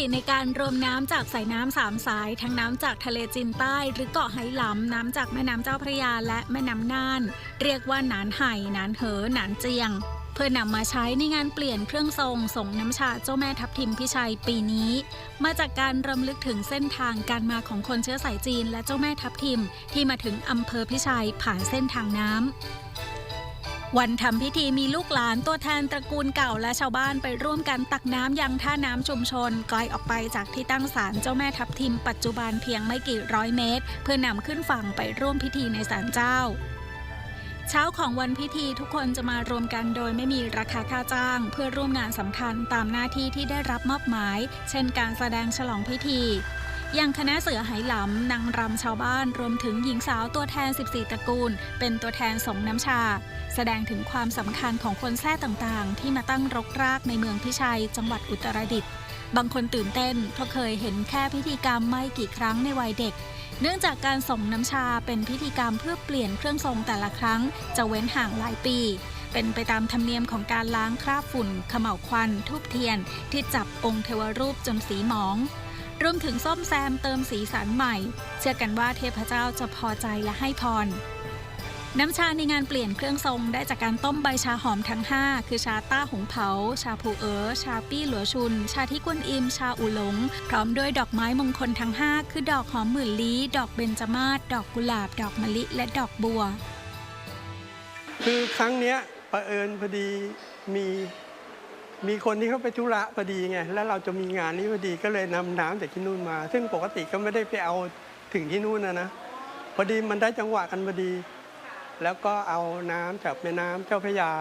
ติในการรวมน้ำจากสายน้ำสามสาย ทั้งน้ำจากทะเลจีนใต้ หรือเกาะไหหลำน้ำจากแม่น้ำเจ้าพระยาและแม่น้ำน่าน เรียกว่าหนานไห่หนานเหอหนานเจียง เพื่อนำมาใช้ในงานเปลี่ยนเครื่องทรงส่งน้ำชาเจ้าแม่ทับทิมพิชัยปีนี้ มาจากการรำลึกถึงเส้นทางการมาของคนเชื้อสายจีนและเจ้าแม่ทับทิมที่มาถึงอำเภอพิชัยผ่านเส้นทางน้ำ วันทำพิธีมีลูกหลานตัวแทนตระกูลเก่าและชาวบ้านไปร่วมกันตักน้ำยังท่าน้ำชุมชนไกลออกไปจากที่ตั้งศาลเจ้าแม่ทับทิมปัจจุบันเพียงไม่กี่ร้อยเมตร เพื่อนำขึ้นฝั่งไปร่วมพิธีในศาลเจ้า เช้าของวันพิธีทุกคนจะมารวมกันโดยไม่มีราคาค่าจ้าง เพื่อร่วมงานสำคัญตามหน้าที่ที่ได้รับมอบหมาย เช่น การแสดงฉลองพิธีอย่างคณะเสือไหหลำนางรำชาวบ้านรวมถึงหญิงสาวตัวแทน 14 ตระกูล เป็นตัวแทนส่งน้ำชา แสดงถึงความสำคัญของคนแท้ต่างๆ ที่มาตั้งรกรากในเมืองพิชัย จังหวัดอุตรดิตถ์บางคนตื่นเต้นเพราะเคยเห็นแค่พิธีกรรมไม่กี่ครั้งในวัยเด็ก เนื่องจากการส่งน้ำชาเป็นพิธีกรรมเพื่อเปลี่ยนเครื่องทรงแต่ละครั้ง จะเว้นห่างหลายปี เป็นไปตามธรรมเนียมของการล้างคราบฝุ่นขม่าวควัน ทูบเทียน ที่จับองค์เทวรูปจนสีหมองรวมถึงซ่อมแซมเติมสีสันใหม่ เชื่อกันว่าเทพเจ้าจะพอใจและให้พร น้ำชาในงานเปลี่ยนเครื่องทรงได้จากการต้มใบชาหอมทั้ง 5 คือชาต้าหงเผา ชาผูเอ๋อ ชาปี้หลัวชุน ชาที่กวนอิม ชาอูหลง พร้อมด้วยดอกไม้มงคลทั้ง 5 คือดอกหอมหมื่นลี้ ดอกเบญจมาศ ดอกกุหลาบ ดอกมะลิ และดอกบัว คือครั้งเนี้ยประเอิญพอดีมีมีคนที่เขาไปธุระพอดีไง แล้วเราจะมีงานนี้พอดีก็เลยนำน้ำจากที่นู่นมา ซึ่งปกติก็ไม่ได้ไปเอาถึงที่นู่นนะนะ พอดีมันได้จังหวะกันพอดี แล้วก็เอาน้ำจากแม่น้ำเจ้าพระยา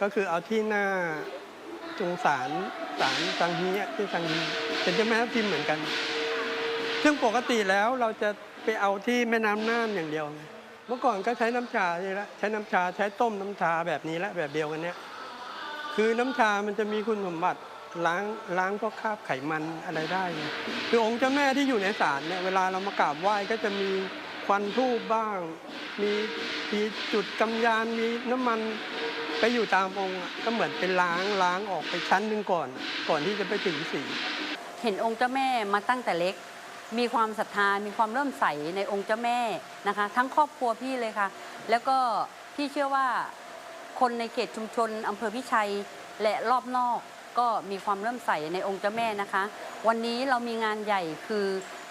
ก็คือเอาที่หน้าตรงศาลศาลสังฮีที่สังฮีเป็นเจ้าแม่ทับทิมเหมือนกัน ซึ่งปกติแล้วเราจะไปเอาที่แม่น้ำน่านอย่างเดียว เมื่อก่อนก็ใช้น้ำชานี่ละใช้น้ำชาใช้ต้มน้ำชาแบบนี้ละแบบเดียวกันเนี้ยคือน้ำชามันจะมีคุณสมบัติล้างล้างพวกคราบไขมันอะไรได้ คือองค์เจ้าแม่ที่อยู่ในศาลเนี่ยเวลาเรามากราบไหว้ก็จะมี ควันทูบบ้าง มีมีจุดกำยานมีน้ำมันไปอยู่ตามองค์อะก็เหมือนเป็นล้างล้างออกไปชั้นหนึ่งก่อน ก่อนที่จะไปถึงสีเห็นองค์เจ้าแม่มาตั้งแต่เล็ก มีความศรัทธา มีความเริ่มใสในองค์เจ้าแม่นะคะ ทั้งครอบครัวพี่เลยค่ะ แล้วก็พี่เชื่อว่าคนในเขตชุมชนอำเภอพิชัยและรอบนอกก็มีความเริ่มใสในองค์เจ้าแม่นะคะ วันนี้เรามีงานใหญ่คือ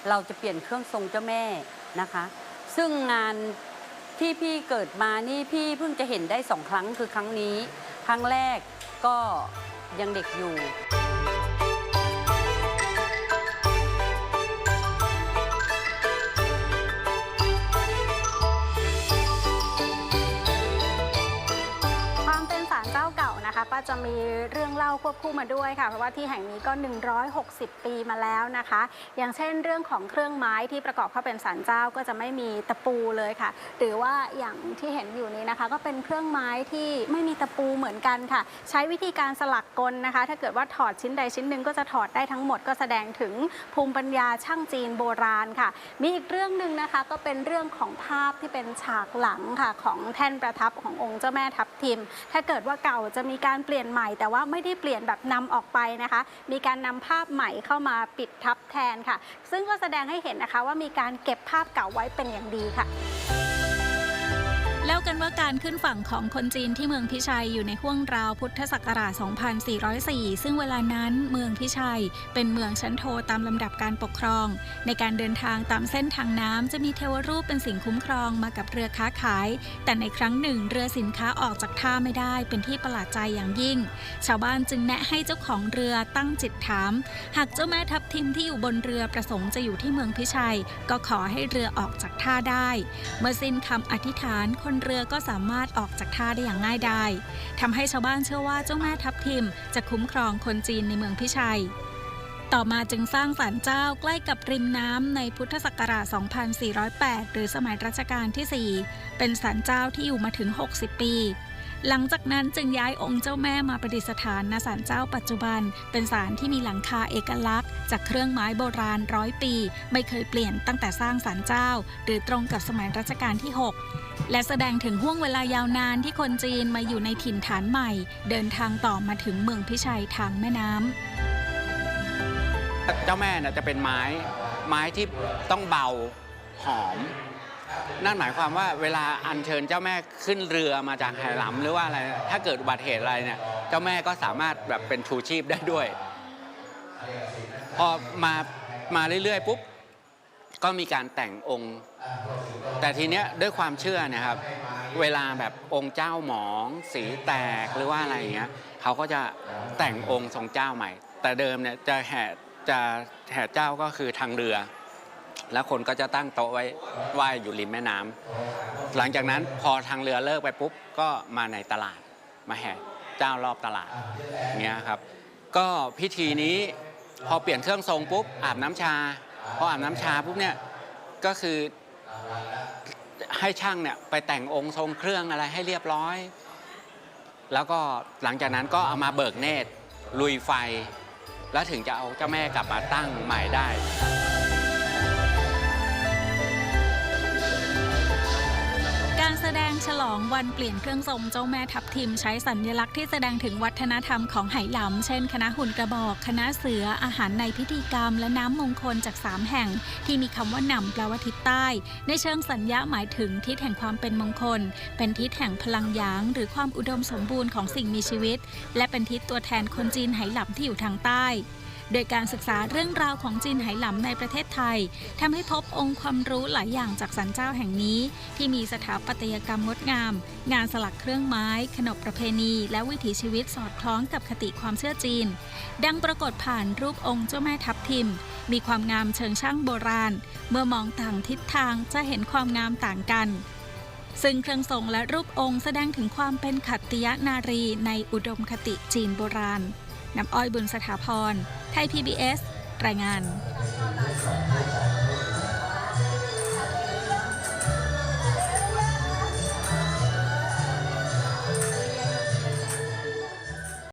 เราจะเปลี่ยนเครื่องทรงเจ้าแม่นะคะ ซึ่งงานที่พี่เกิดมานี่พี่เพิ่งจะเห็นได้สองครั้งคือครั้งนี้ ครั้งแรกก็ยังเด็กอยู่ จะมีเรื่องเล่าควบคู่มาด้วยค่ะ เพราะว่าที่แห่งนี้ก็ 160 ปีมาแล้วนะคะ อย่างเช่นเรื่องของเครื่องไม้ที่ประกอบเข้าเป็นศาลเจ้าก็จะไม่มีตะปูเลยค่ะ หรือว่าอย่างที่เห็นอยู่นี้นะคะ ก็เป็นเครื่องไม้ที่ไม่มีตะปูเหมือนกันค่ะ ใช้วิธีการสลักกลนะคะ ถ้าเกิดว่าถอดชิ้นใดชิ้นหนึ่งก็จะถอดได้ทั้งหมดก็แสดงถึงภูมิปัญญาช่างจีนโบราณค่ะ มีอีกเรื่องหนึ่งนะคะก็เป็นเรื่องของภาพที่เป็นฉากหลังค่ะของแท่นประทับขององค์เจ้าแม่ทับทิม ถ้าเกิดว่าเก่าจะมีการเปลี่ยนใหม่ แต่ว่าไม่ได้เปลี่ยนแบบนำออกไปนะคะ มีการนำภาพใหม่เข้ามาปิดทับแทนค่ะ ซึ่งก็แสดงให้เห็นนะคะว่ามีการเก็บภาพเก่าไว้เป็นอย่างดีค่ะ เล่ากันว่าการขึ้นฝั่งของคนจีนที่เมืองพิชัยอยู่ในห่วงราวพุทธศักราช 2404 ซึ่งเวลานั้นเมืองพิชัยเป็นเมืองชั้นโทตามลำดับการปกครอง ในการเดินทางตามเส้นทางน้ำจะมีเทวรูปเป็นสิ่งคุ้มครองมากับเรือค้าขาย แต่ในครั้งหนึ่งเรือสินค้าออกจากท่าไม่ได้เป็นที่ประหลาดใจอย่างยิ่ง ชาวบ้านจึงแนะให้เจ้าของเรือตั้งจิตถาม หากเจ้าแม่ทับทิมที่อยู่บนเรือประสงค์จะอยู่ที่เมืองพิชัย ก็ขอให้เรือออกจากท่าได้ เมื่อสิ้นคำอธิษฐานคนเรือก็สามารถออกจากท่าได้อย่างง่ายดายทำให้ชาวบ้านเชื่อว่าเจ้าแม่ทับทิม จะคุ้มครองคนจีนในเมืองพิชัย ต่อมาจึงสร้างศาลเจ้าใกล้กับริมน้ำในพุทธศักราช 2408 หรือสมัยรัชกาลที่ 4 เป็นศาลเจ้าที่อยู่มาถึง 60 ปี หลังจากนั้นจึงย้ายองค์เจ้าแม่มาประดิษฐานณศาลเจ้าปัจจุบัน เป็นศาลที่มีหลังคาเอกลักษณ์ จากเครื่องไม้โบราณร้อยปี ไม่เคยเปลี่ยนตั้งแต่สร้างศาลเจ้า หรือตรงกับสมัยรัชกาลที่ 6 และแสดงถึงห่วงเวลายาวนานที่คนจีนมาอยู่ในถิ่นฐานใหม่ เดินทางต่อมาถึงเมืองพิชัยทางแม่น้ำเจ้าแม่เนี่ยจะเป็นไม้ไม้ที่ต้องเบาหอม นั่นหมายความว่าเวลาอัญเชิญเจ้าแม่ขึ้นเรือมาจากไหหลำหรือว่าอะไร ถ้าเกิดอุบัติเหตุอะไรเนี่ยเจ้าแม่ก็สามารถแบบเป็นชูชีพได้ด้วย พอมามาเรื่อยๆปุ๊บก็มีการแต่งองค์ แต่ทีเนี้ยด้วยความเชื่อนะครับ เวลาแบบองค์เจ้าหมองสีแตกหรือว่าอะไรอย่างเงี้ยเขาก็จะแต่งองค์ทรงเจ้าใหม่ แต่เดิมเนี่ยจะแห่จะแห่เจ้าก็คือทางเรือ แล้วคนก็จะตั้งโต๊ะไว้ไหว้อยู่ริมแม่น้ำหลังจากนั้นพอทางเรือเลิกไปปุ๊บก็มาในตลาดมาแห่เจ้ารอบตลาดเงี้ยครับ ก็พิธีนี้พอเปลี่ยนเครื่องทรงปุ๊บอาบน้ำชาพออาบน้ำชาปุ๊บเนี่ยก็คือให้ช่างเนี่ยไปแต่งองค์ทรงเครื่องอะไรให้เรียบร้อย แล้วก็หลังจากนั้นก็เอามาเบิกเนตรลุยไฟ แล้วถึงจะเอาเจ้าแม่กลับมาตั้งใหม่ได้ ฉลองวันเปลี่ยนเครื่องทรงเจ้าแม่ทับทิมใช้สัญลักษณ์ที่แสดงถึงวัฒนธรรมของไหหลำ เช่น คณะหุ่นกระบอก คณะเสือ อาหารในพิธีกรรม และน้ำมงคลจาก 3 แห่ง ที่มีคำว่านำแปลว่าทิศใต้ ในเชิงสัญญาหมายถึงทิศแห่งความเป็นมงคล เป็นทิศแห่งพลังหยาง หรือความอุดมสมบูรณ์ของสิ่งมีชีวิต และเป็นทิศตัวแทนคนจีนไหหลำที่อยู่ทางใต้ โดยการศึกษาเรื่องราวของจีนไหหลำในประเทศไทยทำให้พบองค์ความรู้หลายอย่างจากสันเจ้าแห่งนี้ ที่มีสถาปัตยกรรมงดงาม งานสลักเครื่องไม้ ขนบประเพณี และวิถีชีวิตสอดคล้องกับคติความเชื่อจีน ดังปรากฏผ่านรูปองค์เจ้าแม่ทับทิม มีความงามเชิงช่างโบราณ เมื่อมองต่างทิศทางจะเห็นความงามต่างกันซึ่งเครื่องทรงและรูปองค์แสดงถึงความเป็นขัตติยนารีในอุดมคติจีนโบราณ น้ำอ้อยบุญสถาพร ไทย PBS รายงาน